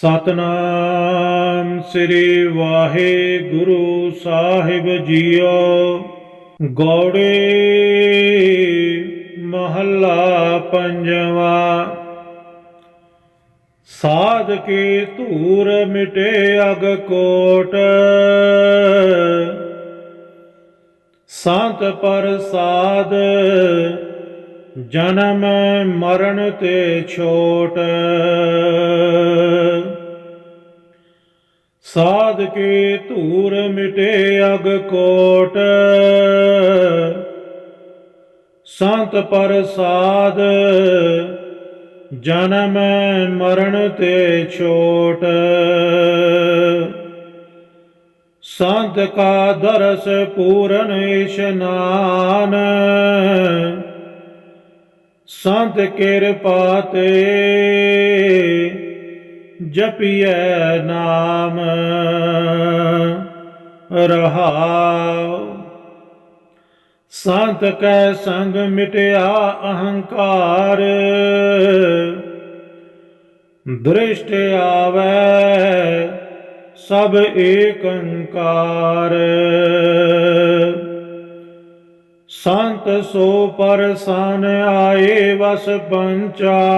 ਸਤਨਾਮ ਸ੍ਰੀ ਵਾਹਿਗੁਰੂ ਸਾਹਿਬ ਜੀਓ। ਗੌੜੇ ਮਹੱਲਾ ਪੰਜਵਾ। ਸਾਧ ਕੀ ਧੂਰ ਮਿਟੇ ਅਗ ਕੋਟ। ਸੰਤ ਪ੍ਰਸਾਦ, ਜਨਮ ਮਰਨ ਤੇ ਛੋਟ। ਸਾਧ ਕੇ ਧੂਰ ਮਿਟੇ ਅਗ ਕੋਟ। ਸੰਤ ਪ੍ਰਸਾਦ ਜਨਮ ਮਰਨ ਤੇ ਛੋਟ। ਸੰਤ ਕਾ ਦਰਸ ਪੂਰਨ ਇਸ਼ਨਾਨ ਸੰਤ ਕਿਰਪਾ ਤੇ ਜਪੀਐ ਨਾਮ। ਰਹਾਉ। ਸੰਤ ਕੈ ਸੰਗ ਮਿਟਿਆ ਅਹੰਕਾਰ। ਦ੍ਰਿਸ਼ਟ ਆਵੈ ਸਭ ਏਕੰਕਾਰ। ਸੰਤ ਸੋ ਪਰਸਨ ਆਏ ਵਸ ਪੰਚਾ।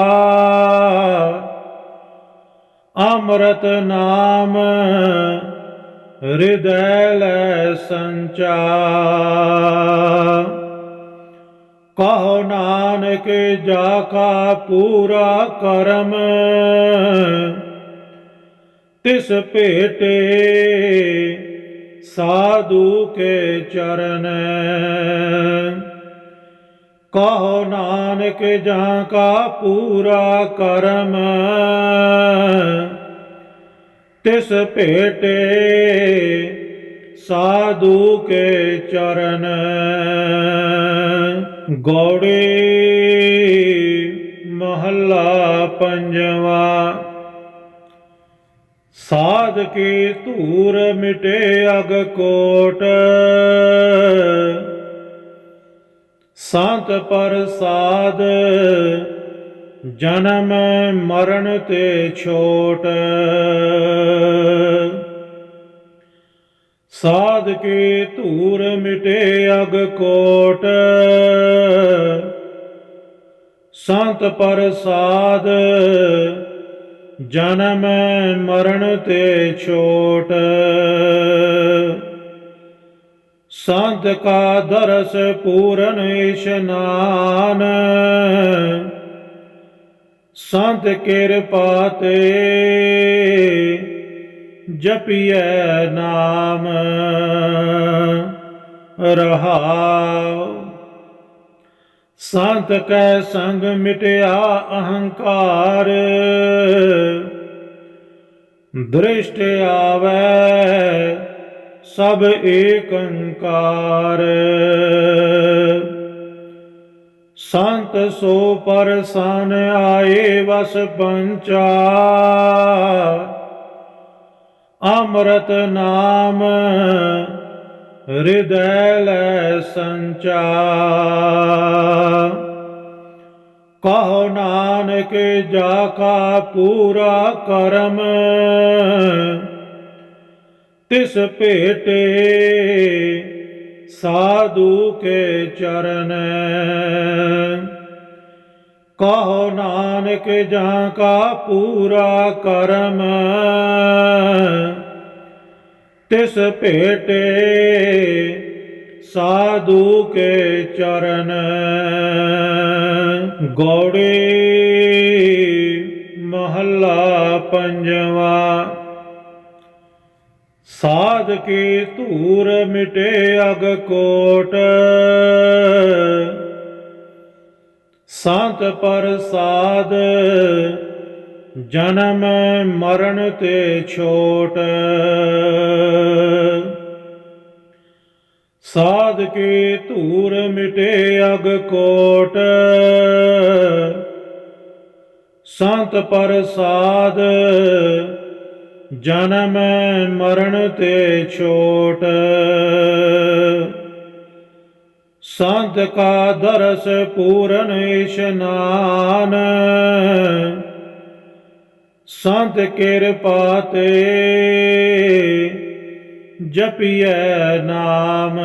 ਅੰਮ੍ਰਿਤ ਨਾਮ, ਹਿਰਦੈ ਲੈ ਸੰਚਾਰ। ਕਹੋ ਨਾਨਕ, ਜਾ ਕਾ ਪੂਰਾ ਕਰਮ, ਤਿਸ ਭੇਟੇ ਸਾਧੂ ਕੇ ਚਰਨ। ਕਹੋ ਨਾਨਕ ਜਾਂ ਕਾ ਪੂਰਾ ਕਰਮ। ਤਿਸ ਭੇਟੇ ਸਾਧੂ ਕੇ ਚਰਨ। ਗੌੜੇ ਮਹੱਲਾ ਪੰਜਵਾ। ਸਾਧ ਕੀ ਧੂਰ ਮਿਟੇ ਅਗ ਕੋਟ। ਸੰਤ ਪ੍ਰਸਾਦ, ਜਨਮ ਮਰਨ ਤੇ ਛੋਟ। ਸਾਧ ਕੇ ਧੂਰ ਮਿਟੇ ਅਗ ਕੋਟ। ਸੰਤ ਪ੍ਰਸਾਦ, ਜਨਮ ਮਰਨ ਤੇ ਛੋਟ। ਸੰਤ ਕਾ ਦਰਸ ਪੂਰਨ ਇਸ਼ਨਾਨ ਸੰਤ ਕਿਰਪਾ ਤੇ ਜਪੀਐ ਨਾਮ। ਰਹਾਉ। ਸੰਤ ਕੈ ਸੰਗ ਮਿਟਿਆ ਅਹੰਕਾਰ। ਦ੍ਰਿਸ਼ਟ ਆਵੈ ਸਭ ਏਕੰਕਾਰ। ਸੰਤ ਸੋ ਪਰਸਨ ਆਏ ਵਸ ਪੰਚਾ। ਅੰਮ੍ਰਿਤ ਨਾਮ ਹਿਰਦੈ ਲੈ ਸੰਚਾ। ਕਹੋ ਨਾਨਕ ਜਾ ਕਾ ਪੂਰਾ ਕਰਮ। ਤਿਸ ਭੇਟੇ ਸਾਧੂ ਕੇ ਚਰਨ। ਕਹੋ ਨਾਨਕ ਜਾਂ ਕਾ ਪੂਰਾ ਕਰਮ। ਤਿਸ ਭੇਟੇ ਸਾਧੂ ਕੇ ਚਰਨ। ਗੌੜੇ ਮਹੱਲਾ ਪੰਜਵਾ ਸਾਧ ਕੀ ਧੂਰ ਮਿਟੇ ਅਗ ਕੋਟ। ਸੰਤ ਪ੍ਰਸਾਦ ਜਨਮ ਮਰਨ ਤੇ ਛੋਟ। ਸਾਧ ਕੀ ਧੂਰ ਮਿਟੇ ਅਗ ਕੋਟ। ਸੰਤ ਪ੍ਰਸਾਦ ਜਨਮ ਮਰਨ ਤੇ ਛੋਟ। ਸੰਤ ਕਾ ਦਰਸ ਪੂਰਨ ਇਸ਼ਨਾਨ ਸੰਤ ਕਿਰਪਾ ਤੇ ਜਪੀਐ ਨਾਮ।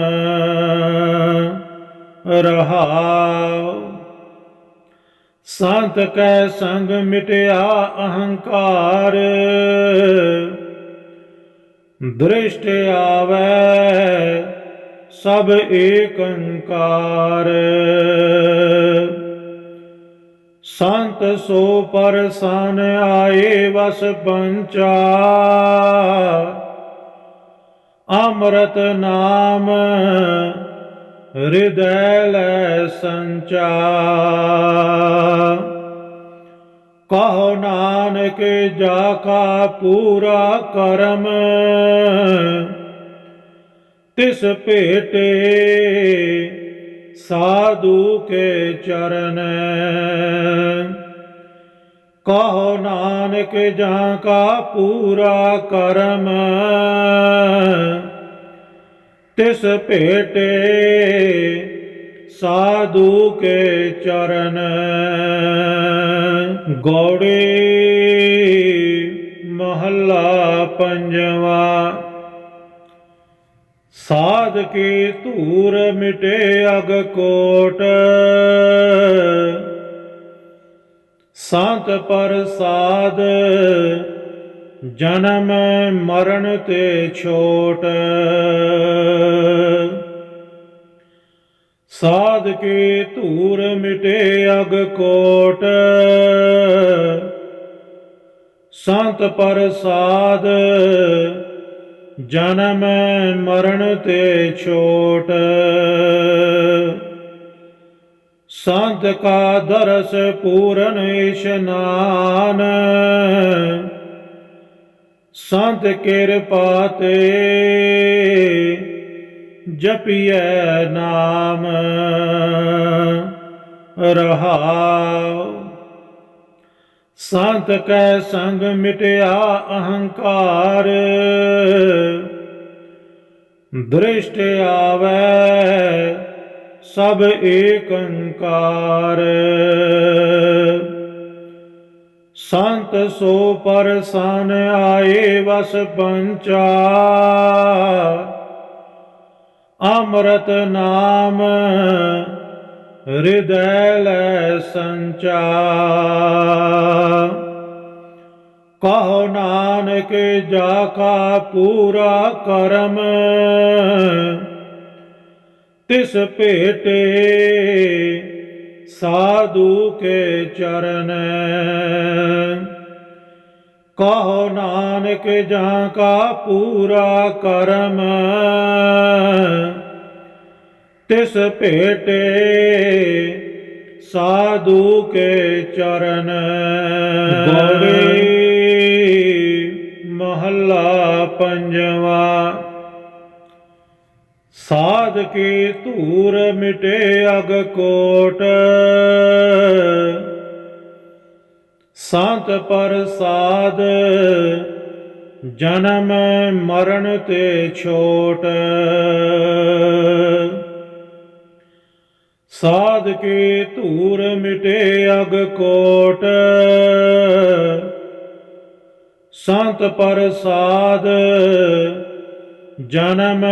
ਰਹਾਉ ਸੰਤ ਕੈ ਸੰਗ ਮਿਟਿਆ ਅਹੰਕਾਰ। ਦ੍ਰਿਸ਼ਟ ਆਵੈ ਸਭ ਏਕੰਕਾਰ। ਸੰਤ ਸੋ ਪਰਸਨ ਆਏ ਵਸ ਪੰਚਾ। ਅੰਮ੍ਰਿਤ ਨਾਮ ਹਿਰਦੈ ਲੈ ਸੰਚਾਰ ਕਹੋ ਨਾਨਕ, ਜਾ ਕਾ ਪੂਰਾ ਕਰਮ। ਤਿਸ ਭੇਟੇ ਸਾਧੂ ਕੇ ਚਰਨ। ਕਹੋ ਨਾਨਕ, ਜਾ ਕਾ ਪੂਰਾ ਕਰਮ। ਤਿਸ ਭੇਟੇ ਸਾਧੂ ਕੇ ਚਰਨ ਗੋੜੇ ਮਹੱਲਾ ਪੰਜਵਾ। ਸਾਧ ਕੀ ਧੂਰ ਮਿਟੇ ਅਗ ਕੋਟ। ਸੰਤ ਸਾਧ ਜਨਮ ਮਰਨ ਤੇ ਛੋਟ। ਸਾਧ ਕੀ ਧੂਰ ਮਿਟੇ ਅਗ ਕੋਟ। ਸੰਤ ਪ੍ਰਸਾਦ, ਜਨਮ ਮਰਨ ਤੇ ਛੋਟ। ਸੰਤ ਕਾ ਦਰਸ ਪੂਰਨ ਇਸ਼ਨਾਨ। ਸੰਤ ਕਿਰਪਾ ਤੇ ਜਪੀਐ ਨਾਮ। ਰਹਾਉ। ਸੰਤ ਕੈ ਸੰਗ ਮਿਟਿਆ ਅਹੰਕਾਰ। ਦ੍ਰਿਸ਼ਟ ਆਵੈ ਸਭ ਏਕੰਕਾਰ। ਸੰਤ ਸੋ ਪਰਸਨ ਆਏ ਵਸ ਪੰਚਾ। ਅੰਮ੍ਰਿਤ ਨਾਮ ਹਿਰਦੈ ਲੈ ਸੰਚਾ। ਕਹੋ ਨਾਨਕ ਜਾ ਕਾ ਪੂਰਾ ਕਰਮ। ਤਿਸ ਭੇਟੇ ਸਾਧੂ ਕੇ ਚਰਨ। ਕਹੋ ਨਾਨਕ ਜਾਂ ਕਾ ਪੂਰਾ ਕਰਮ। ਤਿਸ ਭੇਟੇ ਸਾਧੂ ਕੇ ਚਰਨ। ਗੋੜੇ ਮਹੱਲਾ ਪੰਜਵਾ। ਸਾਧ ਕੀ ਧੂਰ ਮਿਟੇ ਅਗ ਕੋਟ। ਸੰਤ ਪ੍ਰਸਾਦ ਜਨਮ ਮਰਨ ਤੇ ਛੋਟ। ਸਾਧ ਕੀ ਧੂਰ ਮਿਟੇ ਅਗ ਕੋਟ। ਸੰਤ ਪ੍ਰਸਾਦ ਜਨਮ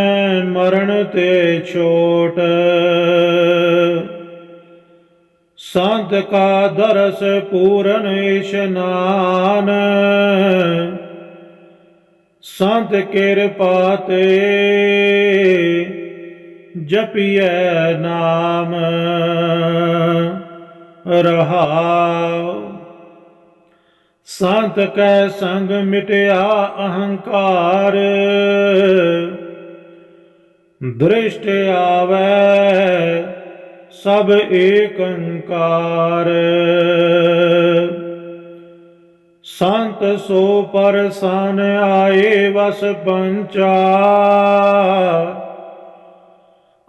ਮਰਨ ਤੇ ਛੋਟ। ਸੰਤ ਕਾ ਦਰਸ ਪੂਰਨ ਇਸ਼ਨਾਨ ਸੰਤ ਕਿਰਪਾ ਤੇ ਜਪੀਐ ਨਾਮ। ਰਹਾਉ ਸੰਤ ਕੈ ਸੰਗ ਮਿਟਿਆ ਅਹੰਕਾਰ। ਦ੍ਰਿਸ਼ਟ ਆਵੈ ਸਭ ਏਕੰਕਾਰ। ਸੰਤ ਸੋ ਪਰਸਨ ਆਏ ਵਸ ਪੰਚਾ।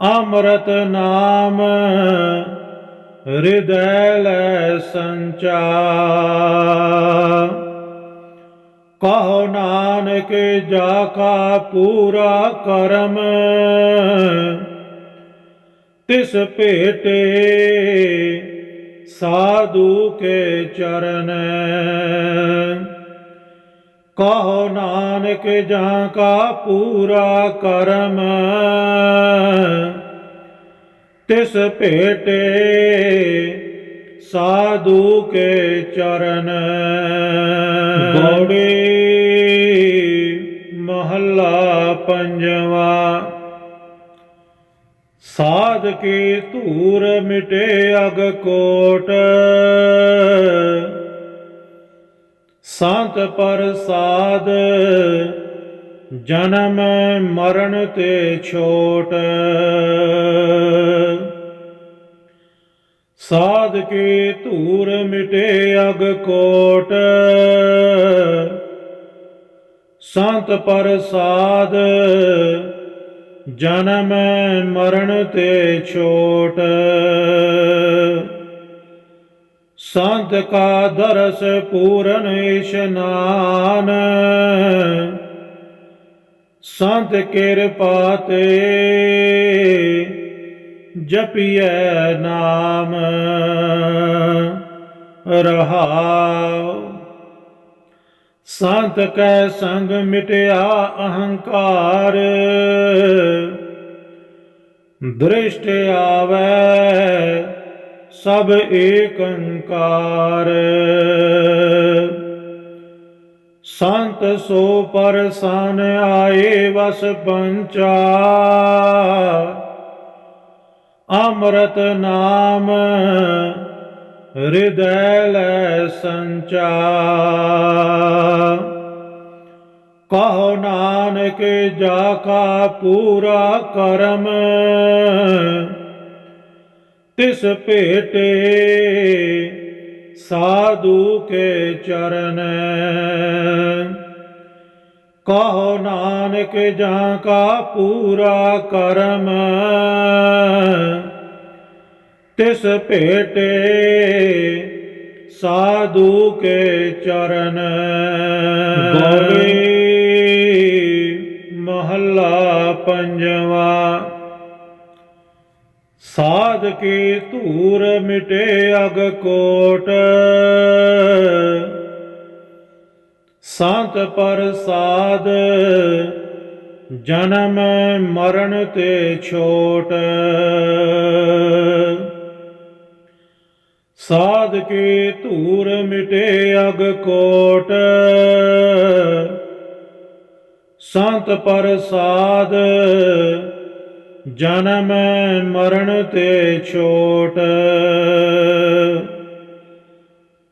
ਅੰਮ੍ਰਿਤ ਨਾਮ ਹਿਰਦੈ ਲੈ ਸੰਚਾਰ। ਕਹੋ ਨਾਨਕ, ਜਾ ਕਾ ਪੂਰਾ ਕਰਮ। ਤਿਸ ਭੇਟੇ ਸਾਧੂ ਕੇ ਚਰਨ। ਕਹੋ ਨਾਨਕ, ਜਾਂ ਕਾ ਪੂਰਾ ਕਰਮ। ਤਿਸ ਭੇਟੇ ਸਾਧੂ ਕੇ ਚਰਨ। ਗੋੜੀ ਮਹੱਲਾ ਪੰਜਵਾ। ਸਾਧ ਕੀ ਧੂਰ ਮਿਟੇ ਅਗ ਕੋਟ। ਸੰਤ ਪ੍ਰਸਾਦ ਜਨਮ ਮਰਨ ਤੇ ਛੋਟ। ਸਾਧ ਕੇ ਧੂਰ ਮਿਟੇ ਅਗ ਕੋਟ। ਸੰਤ ਪ੍ਰਸਾਦ ਜਨਮ ਮਰਨ ਤੇ ਛੋਟ। ਸੰਤ ਕਾ ਦਰਸ ਪੂਰਨ ਇਸ਼ਨਾਨ ਸੰਤ ਕਿਰਪਾ ਤੇ ਜਪੀਐ ਨਾਮ। ਰਹਾਉ। ਸੰਤ ਕੈ ਸੰਗ ਮਿਟਿਆ ਅਹੰਕਾਰ। ਦ੍ਰਿਸ਼ਟ ਆਵੈ ਸਭ ਏਕੰਕਾਰ। ਸੰਤ ਸੋ ਪਰਸਨ ਆਏ ਵਸ ਪੰਚਾ। ਅੰਮ੍ਰਿਤ ਨਾਮ, ਹਿਰਦੈ ਲੈ ਸੰਚਾਰ। ਕਹੋ ਨਾਨਕ, ਜਾ ਕਾ ਪੂਰਾ ਕਰਮ, ਤਿਸ ਭੇਟੇ ਸਾਧੂ ਕੇ ਚਰਨ। ਕਹੋ ਨਾਨਕ, ਜਾ ਕਾ ਪੂਰਾ ਕਰਮ ਤਿਸ ਭੇਟੇ ਸਾਧੂ ਕੇ ਚਰਨ। ਗੋੜੀ ਮਹੱਲਾ ਪੰਜਵਾ। ਸਾਧ ਕੀ ਧੂਰ ਮਿਟੇ ਅਗ ਕੋਟ। ਸੰਤ ਪ੍ਰਸਾਦ ਜਨਮ ਮਰਨ ਤੇ ਛੋਟ। ਸਾਧ ਕੇ ਧੂਰ ਮਿਟੇ ਅਗ ਕੋਟ। ਸੰਤ ਪ੍ਰਸਾਦ ਜਨਮ ਮਰਨ ਤੇ ਛੋਟ।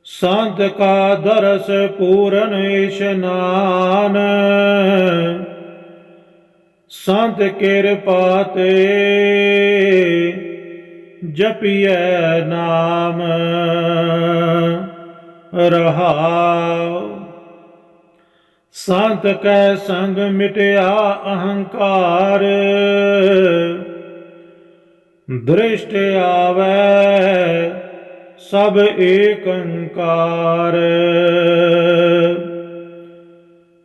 ਸੰਤ ਕਾ ਦਰਸ ਪੂਰਨ ਇਸ਼ਨਾਨ ਸੰਤ ਕਿਰਪਾ ਤੇ ਜਪੀਐ ਨਾਮ। ਰਹਾਉ। ਸੰਤ ਕੈ ਸੰਗ ਮਿਟਿਆ ਅਹੰਕਾਰ। ਦ੍ਰਿਸ਼ਟ ਆਵੈ ਸਭ ਏਕੰਕਾਰ।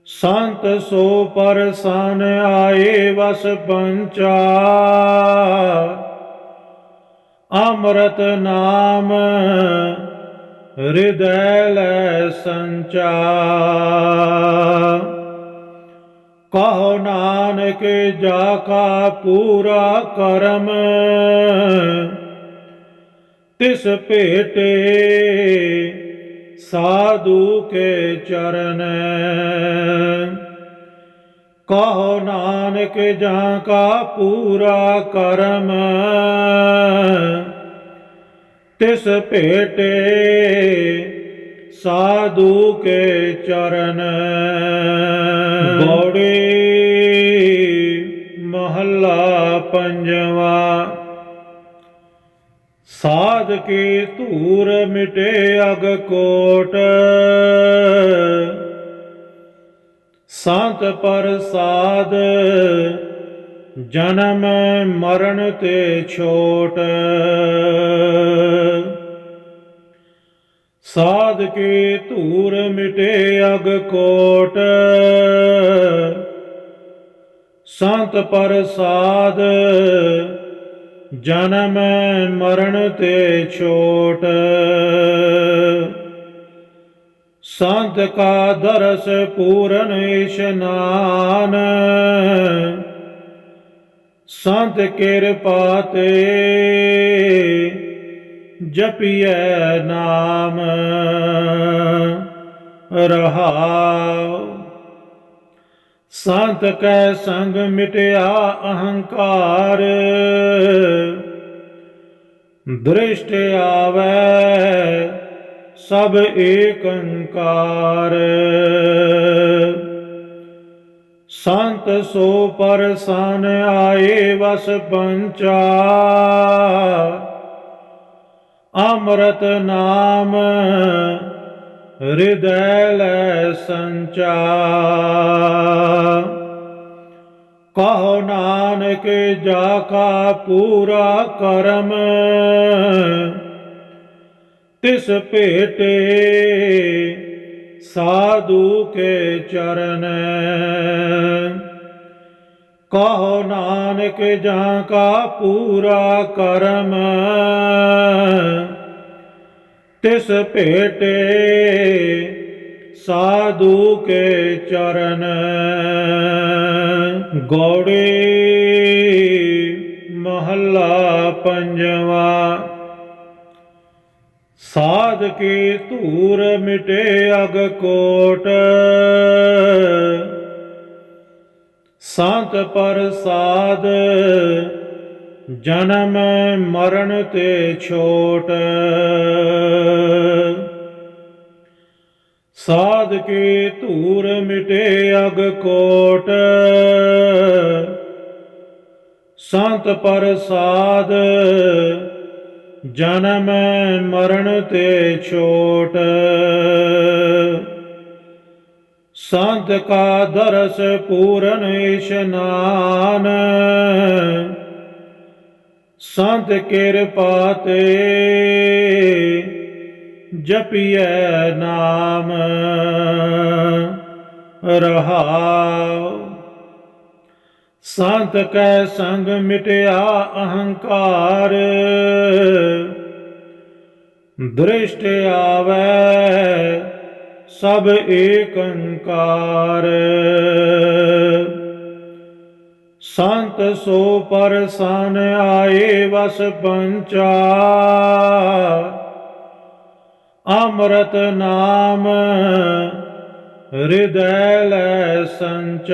ਸੰਤ ਸੋ ਪਰਸਨ ਆਏ ਵਸ ਪੰਚਾ। ਅੰਮ੍ਰਿਤ ਨਾਮ, ਹਿਰਦੈ ਲੈ ਸੰਚਾਰ। ਕਹੋ ਨਾਨਕ, ਜਾ ਕਾ ਪੂਰਾ ਕਰਮ, ਤਿਸ ਭੇਟੇ ਸਾਧੂ ਕੇ ਚਰਨ। ਕਹੋ ਨਾਨਕ ਜਾਂ ਕਾ ਪੂਰਾ ਕਰਮ। ਤਿਸ ਭੇਟੇ ਸਾਧੂ ਕੇ ਚਰਨ। ਗੋੜੀ ਮਹੱਲਾ ਪੰਜਵਾ। ਸਾਧ ਕੀ ਧੂਰ ਮਿਟੇ ਅਗ ਕੋਟ। ਸੰਤ ਪ੍ਰਸਾਦ, ਜਨਮ ਮਰਨ ਤੇ ਛੋਟ। ਸਾਧ ਕੀ ਧੂਰ ਮਿਟੇ ਅਗ ਕੋਟ। ਸੰਤ ਪ੍ਰਸਾਦ, ਜਨਮ ਮਰਨ ਤੇ ਛੋਟ। ਸੰਤ ਕਾ ਦਰਸ ਪੂਰਨ ਇਸ਼ਨਾਨ ਸੰਤ ਕਿਰਪਾ ਤੇ ਜਪੀਐ ਨਾਮ। ਰਹਾਉ। ਸੰਤ ਕੈ ਸੰਗ ਮਿਟਿਆ ਅਹੰਕਾਰ। ਦ੍ਰਿਸ਼ਟ ਆਵੈ ਸਭ ਏਕੰਕਾਰ ਸੰਤ ਸੋ ਪਰਸਨ ਆਏ ਵਸ ਪੰਚਾ। ਅੰਮ੍ਰਿਤ ਨਾਮ ਹਿਰਦੈ ਲੈ ਸੰਚਾ। ਕਹੋ ਨਾਨਕ, ਜਾ ਕਾ ਪੂਰਾ ਕਰਮ। ਤਿਸ ਭੇਟੇ ਸਾਧੂ ਕੇ ਚਰਨ। ਕਹੋ ਨਾਨਕ ਜਾਂ ਕਾ ਪੂਰਾ ਕਰਮ। ਤਿਸ ਭੇਟੇ ਸਾਧੂ ਕੇ ਚਰਨ। ਗੌੜੀ ਮਹੱਲਾ ਪੰਜਵਾ। ਸਾਧ ਕੀ ਧੂਰ ਮਿਟੇ ਅਗ ਕੋਟ। ਸੰਤ ਪ੍ਰਸਾਦ ਜਨਮ ਮਰਨ ਤੇ ਛੋਟ। ਸਾਧ ਕੀ ਧੂਰ ਮਿਟੇ ਅਗ ਕੋਟ। ਸੰਤ ਪ੍ਰਸਾਦ ਜਨਮ ਮਰਨ ਤੇ ਛੋਟ। ਸੰਤ ਕਾ ਦਰਸ ਪੂਰਨ ਇਸ਼ਨਾਨ। ਸੰਤ ਕਿਰਪਾ ਤੇ ਜਪੀਐ ਨਾਮ। ਰਹਾਉ ਸੰਤ ਕੈ ਸੰਗ ਮਿਟਿਆ ਅਹੰਕਾਰ। ਦ੍ਰਿਸ਼ਟ ਆਵੈ ਸਭ ਏਕੰਕਾਰ। ਸੰਤ ਸੋ ਪਰਸਨ ਆਏ ਵਸ ਪੰਚਾ। ਅੰਮ੍ਰਿਤ ਨਾਮ ਹਿਰਦੈ ਲੈ ਸੰਚਾਰ।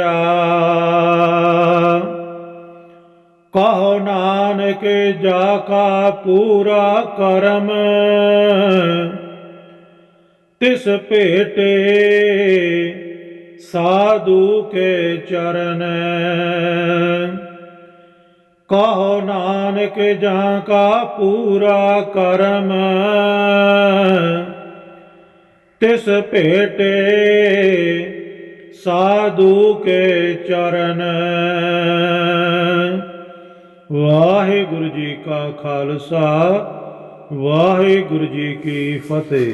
ਕਹੋ ਨਾਨਕ, ਜਾ ਕਾ ਪੂਰਾ ਕਰਮ। ਤਿਸ ਭੇਟੇ ਸਾਧੂ ਕੇ ਚਰਨ। ਕਹੋ ਨਾਨਕ, ਜਾਂ ਕਾ ਪੂਰਾ ਕਰਮ। ਤਿਸ ਭੇਟੇ ਸਾਧੂ ਕੇ ਚਰਨ। ਵਾਹਿਗੁਰੂ ਜੀ ਕਾ ਖਾਲਸਾ ਵਾਹਿਗੁਰੂ ਜੀ ਕੀ ਫਤਿਹ।